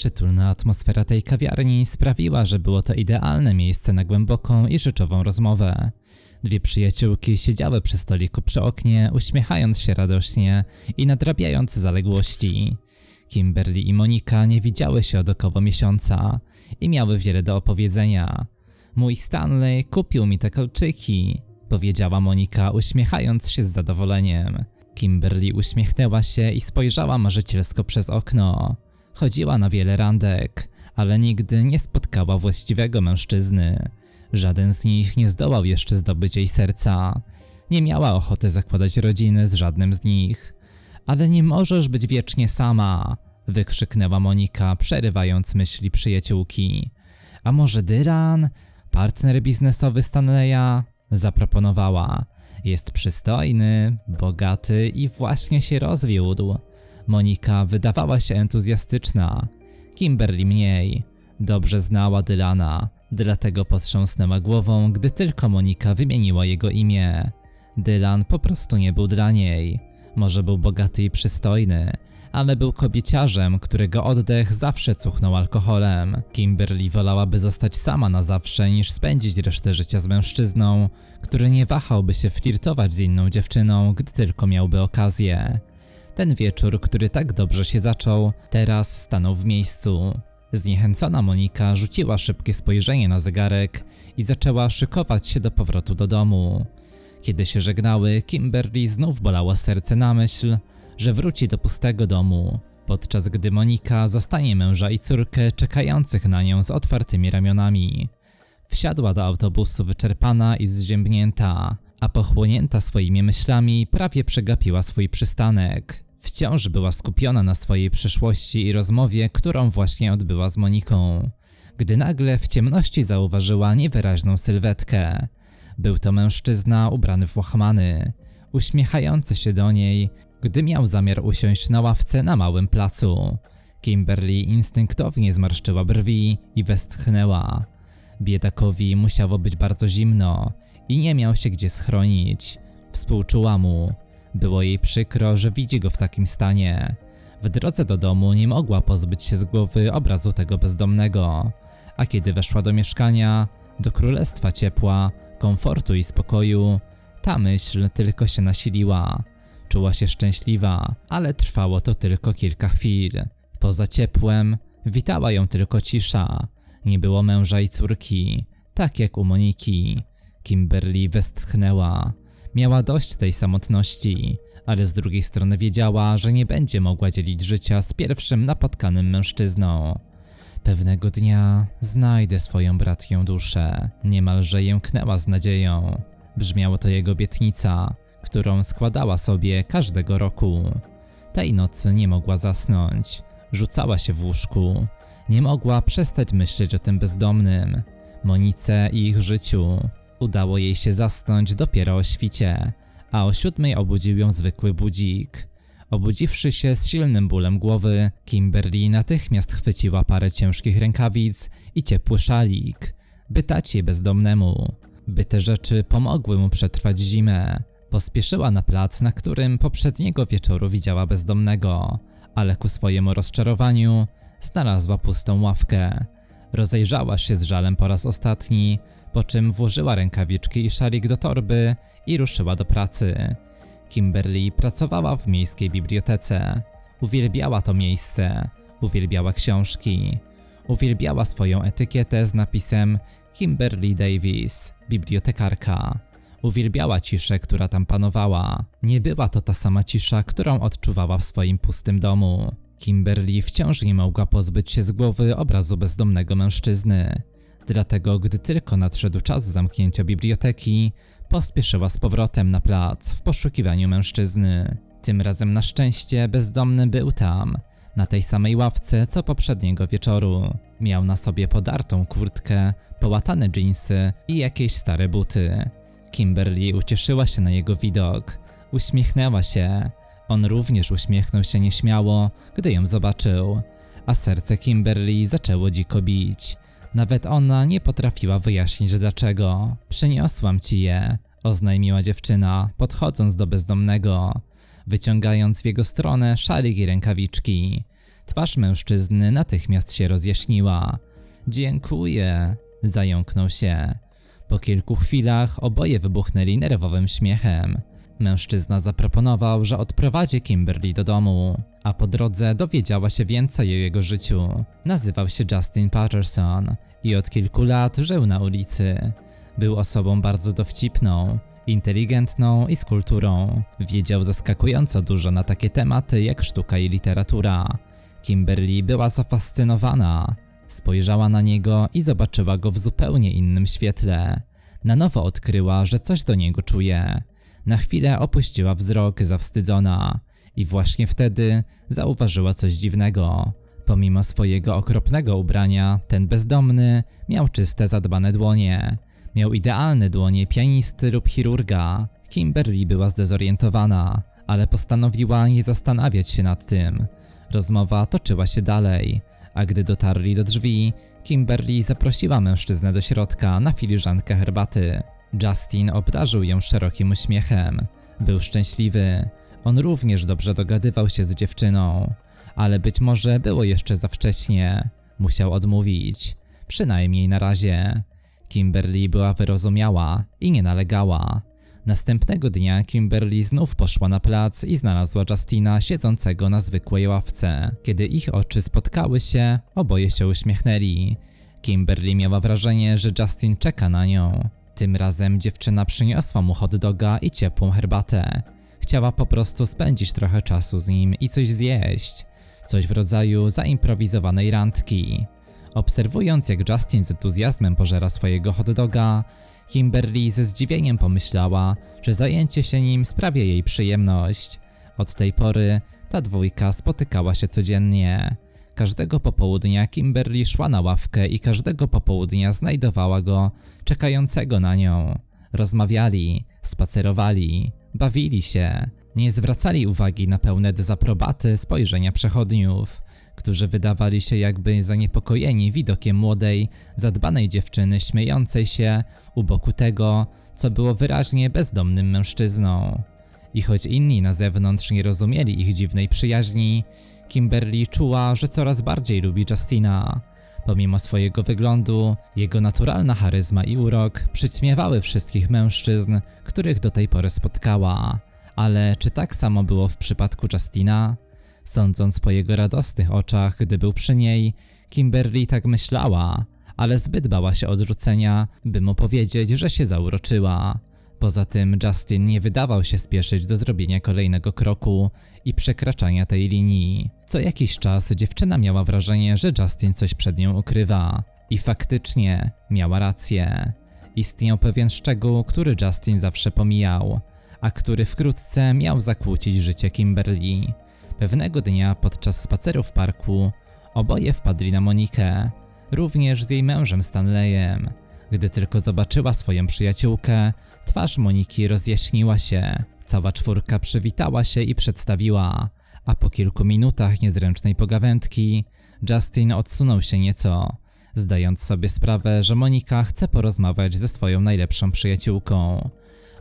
Przytulna atmosfera tej kawiarni sprawiła, że było to idealne miejsce na głęboką i rzeczową rozmowę. Dwie przyjaciółki siedziały przy stoliku przy oknie, uśmiechając się radośnie i nadrabiając zaległości. Kimberly i Monika nie widziały się od około miesiąca i miały wiele do opowiedzenia. Mój Stanley kupił mi te kolczyki, powiedziała Monika, uśmiechając się z zadowoleniem. Kimberly uśmiechnęła się i spojrzała marzycielsko przez okno. Chodziła na wiele randek, ale nigdy nie spotkała właściwego mężczyzny. Żaden z nich nie zdołał jeszcze zdobyć jej serca. Nie miała ochoty zakładać rodziny z żadnym z nich. Ale nie możesz być wiecznie sama, wykrzyknęła Monika, przerywając myśli przyjaciółki. A może Dylan, partner biznesowy Stanleya? Zaproponowała. Jest przystojny, bogaty i właśnie się rozwiódł. Monika wydawała się entuzjastyczna, Kimberly mniej. Dobrze znała Dylana, dlatego potrząsnęła głową, gdy tylko Monika wymieniła jego imię. Dylan po prostu nie był dla niej. Może był bogaty i przystojny, ale był kobieciarzem, którego oddech zawsze cuchnął alkoholem. Kimberly wolałaby zostać sama na zawsze, niż spędzić resztę życia z mężczyzną, który nie wahałby się flirtować z inną dziewczyną, gdy tylko miałby okazję. Ten wieczór, który tak dobrze się zaczął, teraz stanął w miejscu. Zniechęcona Monika rzuciła szybkie spojrzenie na zegarek i zaczęła szykować się do powrotu do domu. Kiedy się żegnały, Kimberly znów bolało serce na myśl, że wróci do pustego domu, podczas gdy Monika zostanie męża i córkę czekających na nią z otwartymi ramionami. Wsiadła do autobusu wyczerpana i zziębnięta, a pochłonięta swoimi myślami prawie przegapiła swój przystanek. Wciąż była skupiona na swojej przeszłości i rozmowie, którą właśnie odbyła z Moniką, gdy nagle w ciemności zauważyła niewyraźną sylwetkę. Był to mężczyzna ubrany w łachmany, uśmiechający się do niej, gdy miał zamiar usiąść na ławce na małym placu. Kimberly instynktownie zmarszczyła brwi i westchnęła. Biedakowi musiało być bardzo zimno i nie miał się gdzie schronić. Współczuła mu. Było jej przykro, że widzi go w takim stanie. W drodze do domu nie mogła pozbyć się z głowy obrazu tego bezdomnego, a kiedy weszła do mieszkania, do królestwa ciepła, komfortu i spokoju, ta myśl tylko się nasiliła. Czuła się szczęśliwa, ale trwało to tylko kilka chwil. Poza ciepłem, witała ją tylko cisza. Nie było męża i córki, tak jak u Moniki. Kimberly westchnęła. Miała dość tej samotności, ale z drugiej strony wiedziała, że nie będzie mogła dzielić życia z pierwszym napotkanym mężczyzną. Pewnego dnia znajdę swoją bratką duszę. Niemalże jęknęła z nadzieją. Brzmiało to jego obietnica, którą składała sobie każdego roku. Tej nocy nie mogła zasnąć. Rzucała się w łóżku. Nie mogła przestać myśleć o tym bezdomnym, Monice i ich życiu. Udało jej się zasnąć dopiero o świcie, a o siódmej obudził ją zwykły budzik. Obudziwszy się z silnym bólem głowy, Kimberly natychmiast chwyciła parę ciężkich rękawic i ciepły szalik, by dać je bezdomnemu, by te rzeczy pomogły mu przetrwać zimę. Pospieszyła na plac, na którym poprzedniego wieczoru widziała bezdomnego, ale ku swojemu rozczarowaniu znalazła pustą ławkę. Rozejrzała się z żalem po raz ostatni, po czym włożyła rękawiczki i szalik do torby i ruszyła do pracy. Kimberly pracowała w miejskiej bibliotece. Uwielbiała to miejsce, uwielbiała książki, uwielbiała swoją etykietę z napisem Kimberly Davis, bibliotekarka. Uwielbiała ciszę, która tam panowała. Nie była to ta sama cisza, którą odczuwała w swoim pustym domu. Kimberly wciąż nie mogła pozbyć się z głowy obrazu bezdomnego mężczyzny. Dlatego, gdy tylko nadszedł czas zamknięcia biblioteki, pospieszyła z powrotem na plac w poszukiwaniu mężczyzny. Tym razem na szczęście bezdomny był tam, na tej samej ławce co poprzedniego wieczoru. Miał na sobie podartą kurtkę, połatane dżinsy i jakieś stare buty. Kimberly ucieszyła się na jego widok, uśmiechnęła się. On również uśmiechnął się nieśmiało, gdy ją zobaczył, a serce Kimberly zaczęło dziko bić. Nawet ona nie potrafiła wyjaśnić dlaczego. Przyniosłam ci je, oznajmiła dziewczyna, podchodząc do bezdomnego, wyciągając w jego stronę szalik i rękawiczki. Twarz mężczyzny natychmiast się rozjaśniła. Dziękuję, zająknął się. Po kilku chwilach oboje wybuchnęli nerwowym śmiechem. Mężczyzna zaproponował, że odprowadzi Kimberly do domu, a po drodze dowiedziała się więcej o jego życiu. Nazywał się Justin Patterson i od kilku lat żył na ulicy. Był osobą bardzo dowcipną, inteligentną i z kulturą. Wiedział zaskakująco dużo na takie tematy jak sztuka i literatura. Kimberly była zafascynowana. Spojrzała na niego i zobaczyła go w zupełnie innym świetle. Na nowo odkryła, że coś do niego czuje. Na chwilę opuściła wzrok zawstydzona i właśnie wtedy zauważyła coś dziwnego. Pomimo swojego okropnego ubrania, ten bezdomny miał czyste, zadbane dłonie. Miał idealne dłonie pianisty lub chirurga. Kimberly była zdezorientowana, ale postanowiła nie zastanawiać się nad tym. Rozmowa toczyła się dalej, a gdy dotarli do drzwi, Kimberly zaprosiła mężczyznę do środka na filiżankę herbaty. Justin obdarzył ją szerokim uśmiechem. Był szczęśliwy. On również dobrze dogadywał się z dziewczyną, ale być może było jeszcze za wcześnie. Musiał odmówić. Przynajmniej na razie. Kimberly była wyrozumiała i nie nalegała. Następnego dnia Kimberly znów poszła na plac i znalazła Justina siedzącego na zwykłej ławce. Kiedy ich oczy spotkały się, oboje się uśmiechnęli. Kimberly miała wrażenie, że Justin czeka na nią. Tym razem dziewczyna przyniosła mu hot doga i ciepłą herbatę. Chciała po prostu spędzić trochę czasu z nim i coś zjeść. Coś w rodzaju zaimprowizowanej randki. Obserwując jak Justin z entuzjazmem pożera swojego hot doga, Kimberly ze zdziwieniem pomyślała, że zajęcie się nim sprawia jej przyjemność. Od tej pory ta dwójka spotykała się codziennie. Każdego popołudnia Kimberly szła na ławkę i każdego popołudnia znajdowała go czekającego na nią. Rozmawiali, spacerowali, bawili się, nie zwracali uwagi na pełne dezaprobaty spojrzenia przechodniów, którzy wydawali się jakby zaniepokojeni widokiem młodej, zadbanej dziewczyny śmiejącej się u boku tego, co było wyraźnie bezdomnym mężczyzną. I choć inni na zewnątrz nie rozumieli ich dziwnej przyjaźni, Kimberly czuła, że coraz bardziej lubi Justina. Pomimo swojego wyglądu, jego naturalna charyzma i urok przyćmiewały wszystkich mężczyzn, których do tej pory spotkała. Ale czy tak samo było w przypadku Justina? Sądząc po jego radosnych oczach, gdy był przy niej, Kimberly tak myślała, ale zbyt bała się odrzucenia, by mu powiedzieć, że się zauroczyła. Poza tym Justin nie wydawał się spieszyć do zrobienia kolejnego kroku i przekraczania tej linii. Co jakiś czas dziewczyna miała wrażenie, że Justin coś przed nią ukrywa. I faktycznie miała rację. Istniał pewien szczegół, który Justin zawsze pomijał, a który wkrótce miał zakłócić życie Kimberly. Pewnego dnia podczas spaceru w parku oboje wpadli na Monikę, również z jej mężem Stanleyem. Gdy tylko zobaczyła swoją przyjaciółkę, twarz Moniki rozjaśniła się. Cała czwórka przywitała się i przedstawiła, a po kilku minutach niezręcznej pogawędki Justin odsunął się nieco, zdając sobie sprawę, że Monika chce porozmawiać ze swoją najlepszą przyjaciółką.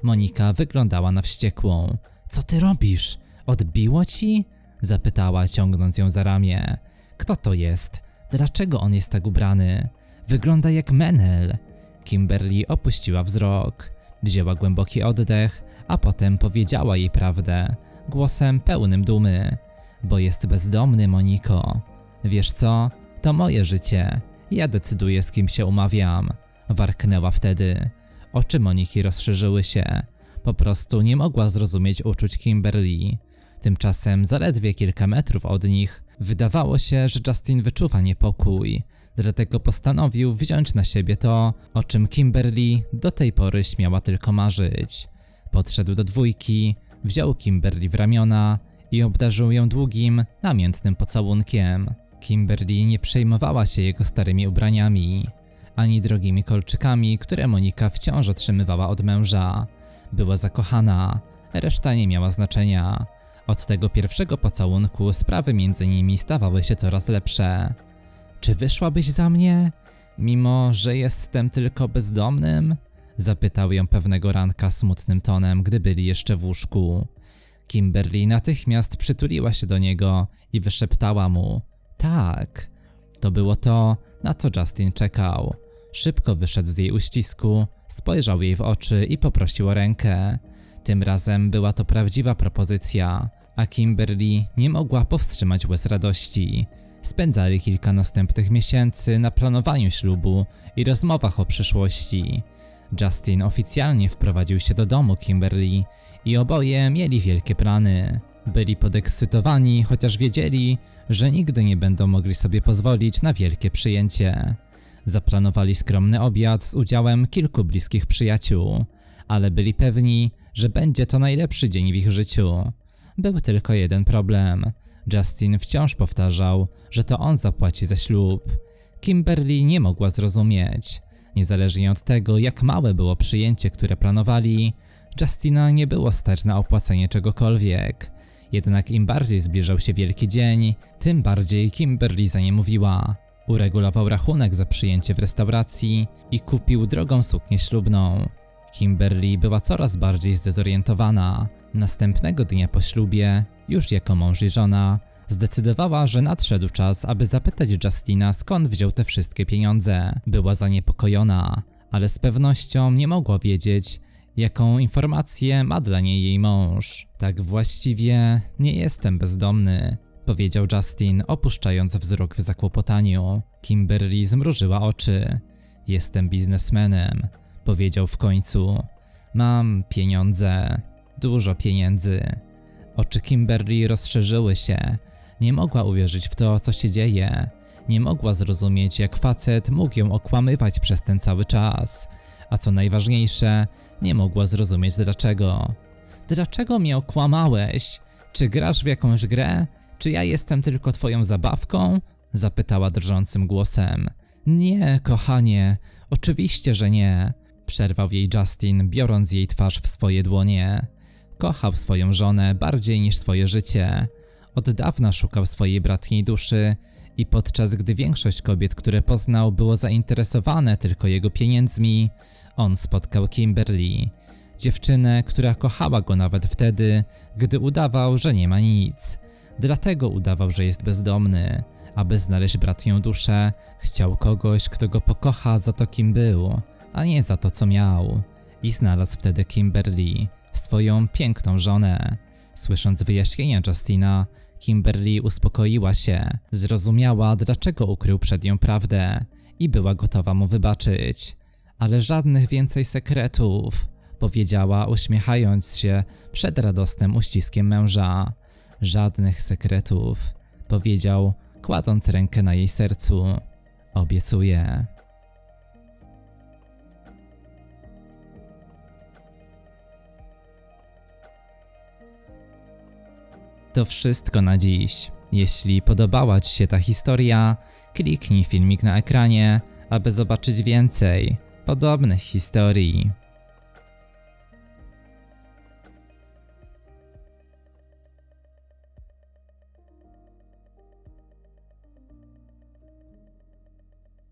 Monika wyglądała na wściekłą. Co ty robisz? Odbiło ci? Zapytała, ciągnąc ją za ramię. Kto to jest? Dlaczego on jest tak ubrany? Wygląda jak Menel. Kimberly opuściła wzrok. Wzięła głęboki oddech, a potem powiedziała jej prawdę, głosem pełnym dumy. Bo jest bezdomny, Moniko. Wiesz co? To moje życie. Ja decyduję, z kim się umawiam. Warknęła wtedy. Oczy Moniki rozszerzyły się. Po prostu nie mogła zrozumieć uczuć Kimberly. Tymczasem zaledwie kilka metrów od nich wydawało się, że Justin wyczuwa niepokój, dlatego postanowił wziąć na siebie to, o czym Kimberly do tej pory śmiała tylko marzyć. Podszedł do dwójki, wziął Kimberly w ramiona i obdarzył ją długim, namiętnym pocałunkiem. Kimberly nie przejmowała się jego starymi ubraniami, ani drogimi kolczykami, które Monika wciąż otrzymywała od męża. Była zakochana, reszta nie miała znaczenia. Od tego pierwszego pocałunku sprawy między nimi stawały się coraz lepsze. Czy wyszłabyś za mnie? Mimo, że jestem tylko bezdomnym? Zapytał ją pewnego ranka smutnym tonem, gdy byli jeszcze w łóżku. Kimberly natychmiast przytuliła się do niego i wyszeptała mu: Tak, to było to, na co Justin czekał. Szybko wyszedł z jej uścisku, spojrzał jej w oczy i poprosił o rękę. Tym razem była to prawdziwa propozycja, a Kimberly nie mogła powstrzymać łez radości. Spędzali kilka następnych miesięcy na planowaniu ślubu i rozmowach o przyszłości. Justin oficjalnie wprowadził się do domu Kimberly i oboje mieli wielkie plany. Byli podekscytowani, chociaż wiedzieli, że nigdy nie będą mogli sobie pozwolić na wielkie przyjęcie. Zaplanowali skromny obiad z udziałem kilku bliskich przyjaciół, ale byli pewni, że będzie to najlepszy dzień w ich życiu. Był tylko jeden problem. Justin wciąż powtarzał, że to on zapłaci za ślub. Kimberly nie mogła zrozumieć. Niezależnie od tego, jak małe było przyjęcie, które planowali, Justina nie było stać na opłacenie czegokolwiek. Jednak im bardziej zbliżał się wielki dzień, tym bardziej Kimberly za nie mówiła. Uregulował rachunek za przyjęcie w restauracji i kupił drogą suknię ślubną. Kimberly była coraz bardziej zdezorientowana. Następnego dnia po ślubie, już jako mąż i żona, zdecydowała, że nadszedł czas, aby zapytać Justina skąd wziął te wszystkie pieniądze. Była zaniepokojona, ale z pewnością nie mogła wiedzieć, jaką informację ma dla niej jej mąż. Tak właściwie nie jestem bezdomny, powiedział Justin, opuszczając wzrok w zakłopotaniu. Kimberly zmrużyła oczy. Jestem biznesmenem, powiedział w końcu. Mam pieniądze, dużo pieniędzy. Oczy Kimberly rozszerzyły się. Nie mogła uwierzyć w to, co się dzieje. Nie mogła zrozumieć, jak facet mógł ją okłamywać przez ten cały czas. A co najważniejsze, nie mogła zrozumieć dlaczego. Dlaczego mnie okłamałeś? Czy grasz w jakąś grę? Czy ja jestem tylko twoją zabawką? Zapytała drżącym głosem. Nie, kochanie, oczywiście, że nie. Przerwał jej Justin, biorąc jej twarz w swoje dłonie. Kochał swoją żonę bardziej niż swoje życie. Od dawna szukał swojej bratniej duszy i podczas gdy większość kobiet, które poznał, było zainteresowane tylko jego pieniędzmi, on spotkał Kimberly, dziewczynę, która kochała go nawet wtedy, gdy udawał, że nie ma nic. Dlatego udawał, że jest bezdomny. Aby znaleźć bratnią duszę, chciał kogoś, kto go pokocha za to, kim był, a nie za to, co miał. I znalazł wtedy Kimberly, swoją piękną żonę. Słysząc wyjaśnienia Justina, Kimberly uspokoiła się, zrozumiała, dlaczego ukrył przed nią prawdę i była gotowa mu wybaczyć. Ale żadnych więcej sekretów, powiedziała, uśmiechając się przed radosnym uściskiem męża. Żadnych sekretów, powiedział, kładąc rękę na jej sercu. Obiecuję. To wszystko na dziś. Jeśli podobała Ci się ta historia, kliknij filmik na ekranie, aby zobaczyć więcej podobnych historii.